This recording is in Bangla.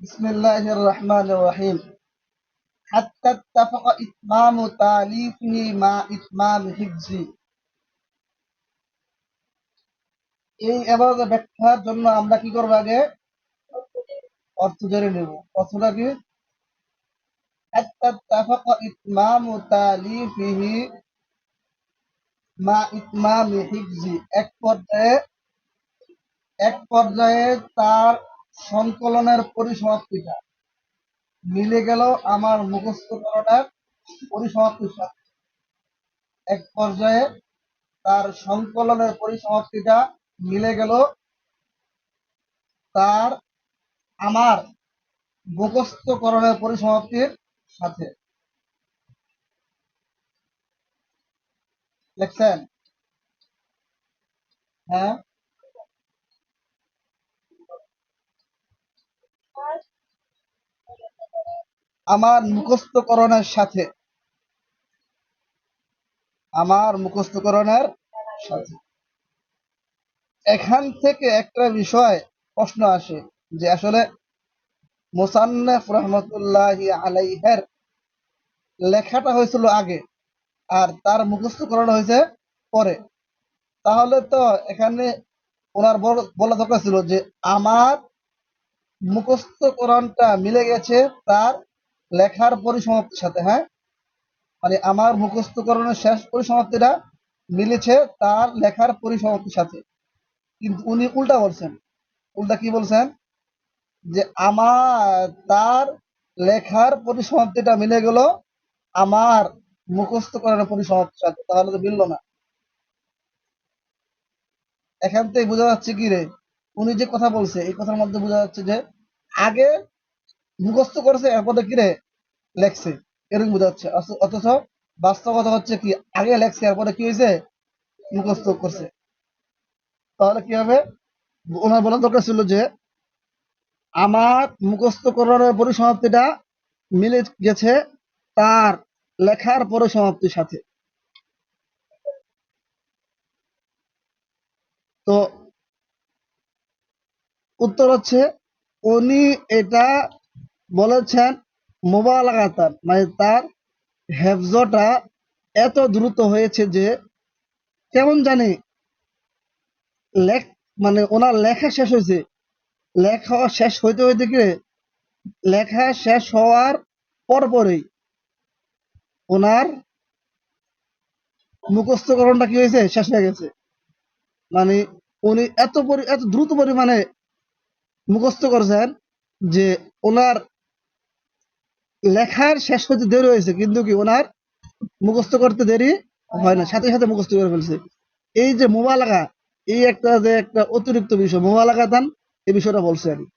بسم الله الرحمن الرحيم حتى اتفق إتمام تأليفه مع إتمام حفظه এই এবারে ব্যাখ্যার জন্য আমরা কি করবো আগে অর্থ জেনে নেব অর্থটা কি حتى اتفق إتمام تأليفه মা ইতমামি হিফজি এক পর্যায়ে এক পর্যায়ে তার সংকলনের পরিসমাপ্তিটা। মিলে গেল আমার মুখস্থ করাটার পরিসমাপ্তির সাথে এক পর্যায়ে তার সংকলনের পরিসমাপ্তিটা মিলে গেল তার আমার মুখস্থকরণের পরিসমাপ্তির সাথে। দেখছেন? হ্যাঁ? আমার মুখস্থকরণের সাথে। আমার মুখস্থকরণের সাথে। এখান থেকে একটা বিষয় প্রশ্ন আসে যে আসলে মোসান্নেফ রহমতুল্লাহ আলাইহের লেখাটা হয়েছিল আগে আর তার মুখস্থকরণ হয়েছে পরে। তাহলে তো এখানে ওনার বলা দরকার ছিল যে আমার মুখস্থকরণটা মিলে গেছে তার লেখার পরিসমাপ্তির সাথে হ্যাঁ? মানে আমার মুখস্থকরণের শেষ পরিসমাপ্তিটা মিলেছে তার লেখার পরিসমাপ্তির সাথে। কিন্তু উনি উল্টা বলছেন। উল্টা কি বলছেন? যে আমার, তার লেখার পরিসমাপ্তিটা মিলে গেল আমার মুখস্থকরণের পরিসমাপ্তির সাথে। তাহলে তো মিললো না। এখান থেকে বোঝা যাচ্ছে কি রে? উনি যে কথা বলছে, এই কথার মধ্যে বোঝা যাচ্ছে যে আগে মুখস্থ করেছে এরপরে কি রে লেখছে, এরকম বোঝা যাচ্ছে অথচ বাস্তবতা হচ্ছে কি, আগে লেখছে এরপরে কি হয়েছে? মুখস্থ করছে। তাহলে কি হবে? ওনার বলার দরকার ছিল যে, আমার মুখস্থ করার পরিসমাপ্তিটা মিলে গেছে তার লেখার পরিসমাপ্তির সাথে। তো, উত্তর হচ্ছে, উনি এটা বলেছেন মোবালাগাতার মানে তার হেফজটা এত দ্রুত হয়েছে যে কেমন জানি লেখ মানে ওনার লেখা শেষ হয়েছে। লেখা শেষ হইতে হইতে কি লেখা শেষ হওয়ার পরপরই ওনার মুখস্থকরণটা কি হয়েছে? শেষ হয়ে গেছে। মানে উনি এত এত দ্রুত পরিমাণে মুখস্থ করেছেন যে ওনার লেখার শেষ হতে দেরি হয়েছে, কিন্তু কি ওনার মুখস্থ করতে দেরি হয় না, সাথে সাথে মুখস্থ করে ফেলছে এই যে মোবালাগা, এই একটা যে একটা অতিরিক্ত বিষয় মোবালাগা দান এই বিষয়টা বলছে আর কি।